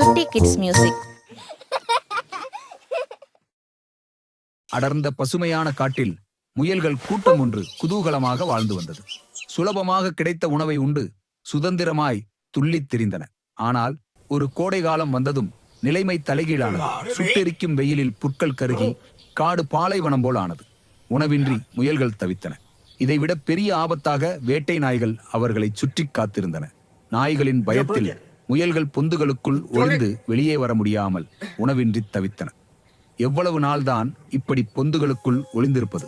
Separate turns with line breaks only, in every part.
சுட்டி kids music.
அடர்ந்த பசுமையான காட்டில் முயல்கள் கூட்டம் ஒன்று குதூகலமாக வாழ்ந்து வந்தது. சுலபமாக கிடைத்த உணவை உண்டு சுதந்திரமாய் துள்ளித் திரிந்தன. ஆனால் ஒரு கோடை காலம் வந்ததும் நிலைமை தலைகீழானது. சுட்டெரிக்கும் வெயிலில் புற்கள் கருகி காடு பாலைவனம் போல் ஆனது. உணவின்றி முயல்கள் தவித்தன. இதைவிட பெரிய ஆபத்தாக வேட்டை நாய்கள் அவர்களை சுற்றி காத்திருந்தன. நாய்களின் பயத்தில் முயல்கள் பொந்துகளுக்குள் ஒளிந்து வெளியே வர முடியாமல் உணவின்றி தவித்தன. எவ்வளவு நாள்தான் இப்படி பொந்துகளுக்குள் ஒளிந்திருப்பது?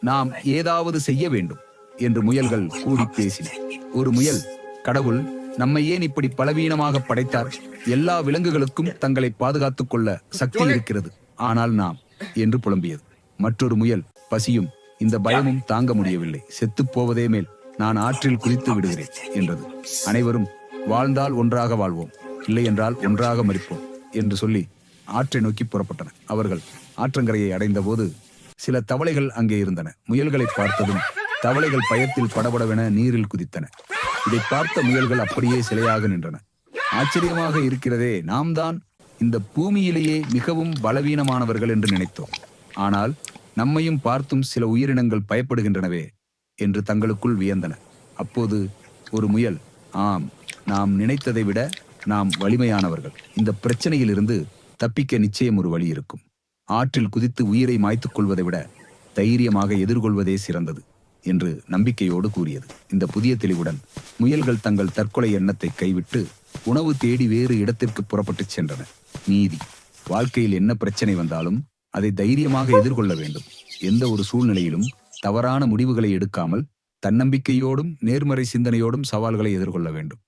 நாம் ஏதாவது செய்ய வேண்டும் என்று முயல்கள் கூடி பேசின. ஒரு முயல் கடவுள் நம்மை ஏன் இப்படி பலவீனமாக படைத்தார்? எல்லா விலங்குகளுக்கும் தங்களை பாதுகாத்துக் கொள்ள சக்தி இருக்கிறது. ஆனால் நாம் என்று புலம்பியது. மற்றொரு முயல் பசியும் இந்த பயமும் தாங்க முடியவில்லை. செத்துப் போவதே மேல் நான் ஆற்றில் குதித்து விடுகிறேன் என்றது. அனைவரும் வாழ்ந்தால் ஒன்றாக வாழ்வோம். இல்லை என்றால் ஒன்றாக மறிப்போம் என்று சொல்லி ஆற்றை நோக்கி புறப்பட்டன. அவர்கள் ஆற்றங்கரையை அடைந்தபோது சில தவளைகள் அங்கே இருந்தன. முயல்களை பார்த்ததும் தவளைகள் பயத்தில் படபடவென நீரில் குதித்தன. இதை பார்த்த முயல்கள் அப்படியே சிலையாக நின்றன. ஆச்சரியமாக இருக்கிறதே நாம் தான் இந்த பூமியிலேயே மிகவும் பலவீனமானவர்கள் என்று நினைத்தோம். ஆனால் நம்மையும் பார்த்தும் சில உயிரினங்கள் பயப்படுகின்றனவே என்று தங்களுக்குள் வியந்தன. அப்போது ஒரு முயல் ஆம் நாம் நினைத்ததை விட நாம் வலிமையானவர்கள். இந்த பிரச்சனையிலிருந்து தப்பிக்க நிச்சயம் ஒரு வழி இருக்கும். ஆற்றில் குதித்து உயிரை மாய்த்துக் கொள்வதை விட தைரியமாக எதிர்கொள்வதே சிறந்தது என்று நம்பிக்கையோடு கூறியது. இந்த புதிய தெளிவுடன் முயல்கள் தங்கள் தற்கொலை எண்ணத்தை கைவிட்டு உணவு தேடி வேறு இடத்திற்கு புறப்பட்டுச் சென்றன. நீதி வாழ்க்கையில் என்ன பிரச்சனை வந்தாலும் அதை தைரியமாக எதிர்கொள்ள வேண்டும். எந்த ஒரு சூழ்நிலையிலும் தவறான முடிவுகளை எடுக்காமல் தன்னம்பிக்கையோடும் நேர்மறை சிந்தனையோடும் சவால்களை எதிர்கொள்ள வேண்டும்.